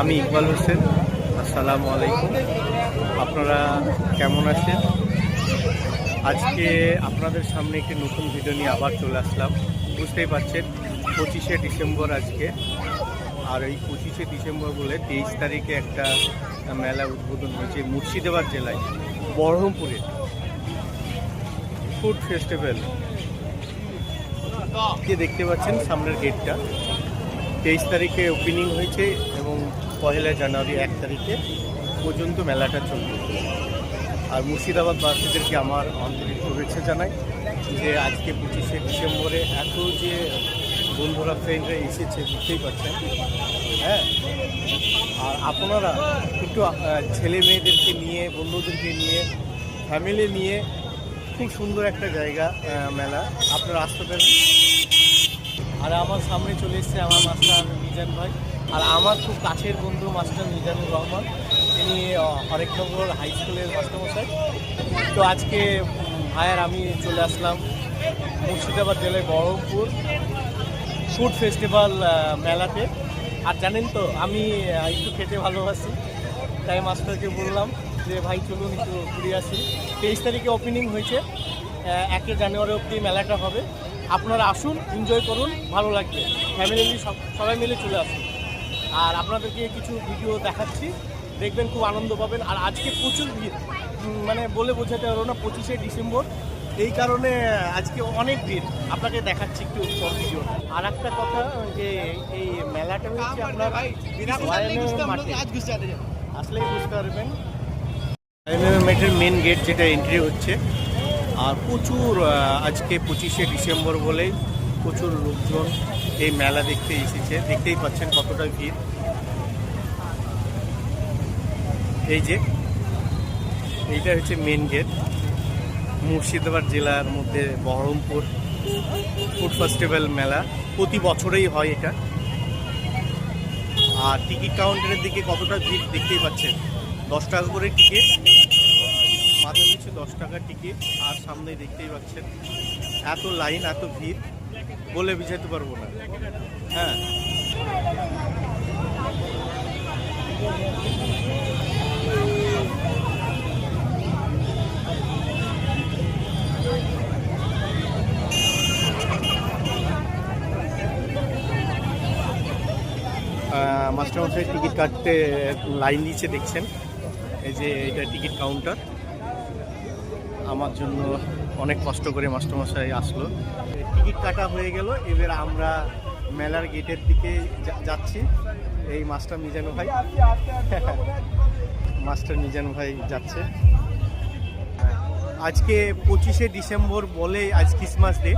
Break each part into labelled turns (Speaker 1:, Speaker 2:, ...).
Speaker 1: আমি ইকবাল হোসেন। আসসালামু আলাইকুম। আপনারা কেমন আছেন? আজকে আপনাদের সামনে একটি নতুন ভিডিও নিয়ে আবার চলে আসলাম। বুঝতেই পারছেন পঁচিশে ডিসেম্বর আজকে। আর এই পঁচিশে ডিসেম্বর বলে তেইশ তারিখে একটা মেলা উদ্বোধন হয়েছে মুর্শিদাবাদ জেলায়, বহরমপুরে। Food festival. দেখতে পাচ্ছেন সামনের গেটটা তেইশ তারিখে ওপেনিং হয়েছে এবং পহেলা জানুয়ারি এক তারিখে পর্যন্ত মেলাটা চলবে। আর মুর্শিদাবাদ বাসীদেরকে আমার আন্তরিক শুভেচ্ছা জানাই যে আজকে পঁচিশে ডিসেম্বরে এত যে বন্ধুরা ফ্রেন্ডরা এসেছে, বুঝতেই পারছেন। হ্যাঁ? আর আপনারা একটু ছেলে মেয়েদেরকে নিয়ে, বন্ধুদেরকে নিয়ে ফ্যামিলি নিয়ে খুব সুন্দর একটা জায়গা মেলা। আপনারা আসতে পারেন আর আমার সামনে চলে এসেছে আমার মাস্টার মিজান ভাই। আর আমার খুব কাছের বন্ধু মাস্টার মিজানুর রহমান। তিনি হরেকনগর হাই স্কুলের মাস্টারমশাই তো আজকে ভাইয়ার আমি চলে আসলাম মুর্শিদাবাদ জেলায় বহরমপুর ফুড ফেস্টিভ্যাল মেলাতে। আর জানেন তো, আমি একটু খেতে ভালোবাসি। তাই মাস্টারকে বললাম যে, ভাই, চলুন একটু ঘুরে আসি। তেইশ তারিখে ওপেনিং হয়েছে একে জানুয়ারি অবধি মেলাটা হবে। আপনারা আসুন এনজয় করুন, ভালো লাগবে। ফ্যামিলি সব সবাই মিলে চলে আসুন। আর আপনাদেরকে কিছু ভিডিও দেখাচ্ছি। দেখবেন খুব আনন্দ পাবেন। আর আজকে প্রচুর ভিড়। মানে বলে বোঝাতে পারব না, পঁচিশে ডিসেম্বর। এই কারণে আজকে অনেক ভিড়। আপনাকে দেখাচ্ছি একটু পর ভিডিও আর একটা কথা, যে এই মেলাটা হচ্ছে আপনার আসলেই বুঝতে পারবেন। মেটের মেন গেট যেটা এন্ট্রি হচ্ছে আর প্রচুর আজকে পঁচিশে ডিসেম্বর বলেই প্রচুর লোকজন এই মেলা দেখতে এসেছে। দেখতেই পাচ্ছেন কতটা ভিড়। এই যে, এইটা হচ্ছে মেন গেট মুর্শিদাবাদ জেলার মধ্যে বহরমপুর ফুড ফেস্টিভ্যাল মেলা। প্রতি বছরেই হয় এটা। আর টিকিট কাউন্টারের দিকে কতটা ভিড় দেখতেই পাচ্ছেন। দশ টাকা করে টিকিট পিছু দশ টাকার টিকিট আর সামনে দেখতেই পাচ্ছেন, এত লাইন এত ভিড়, বলে বুঝাতে পারব না। হ্যাঁ। মাস্টারমশাই টিকিট কাটতে লাইন দিচ্ছে দেখছেন, এই যে এটা টিকিট কাউন্টার আমার জন্য অনেক কষ্ট করে মাস্টারমশাই আসলো। টিকিট কাটা হয়ে গেল, এবার আমরা মেলার গেটের দিকে যাচ্ছি। এই মাস্টার মিজানু ভাই। মাস্টার মিজানু ভাই যাচ্ছে। আজকে পঁচিশে ডিসেম্বর বলে আজ ক্রিসমাস ডে,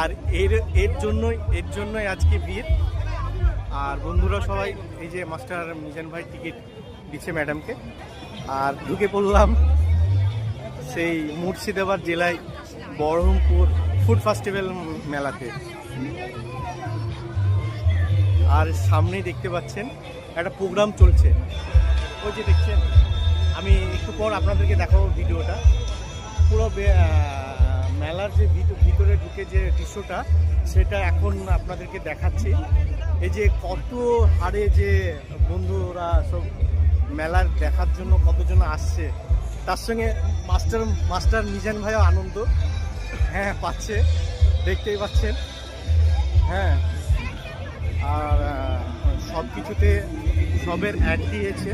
Speaker 1: আর এর এর জন্যই এর জন্যই আজকে ভিড়। আর বন্ধুরা সবাই, এই যে মাস্টার মিজান ভাই টিকিট দিচ্ছে ম্যাডামকে। আর ঢুকে পড়লাম সেই মুর্শিদাবাদ জেলায় বহরমপুর ফুড ফেস্টিভ্যাল মেলাতে। আর সামনেই দেখতে পাচ্ছেন একটা প্রোগ্রাম চলছে। ওই যে দেখছেন, আমি একটু পর আপনাদেরকে দেখাবো ভিডিওটা। পুরো মেলার যে ভিত- ভিতরে ঢুকে যে দৃশ্যটা, সেটা এখন আপনাদেরকে দেখাচ্ছি। এই যে কত হারে যে বন্ধুরা সব মেলার দেখার জন্য কতজন আসছে, তার সঙ্গে মাস্টার মাস্টার মিজান ভাইও আনন্দ। হ্যাঁ পাচ্ছে। দেখতেই পাচ্ছেন। হ্যাঁ। আর সব কিছুতে সবের অ্যাড দিয়েছে।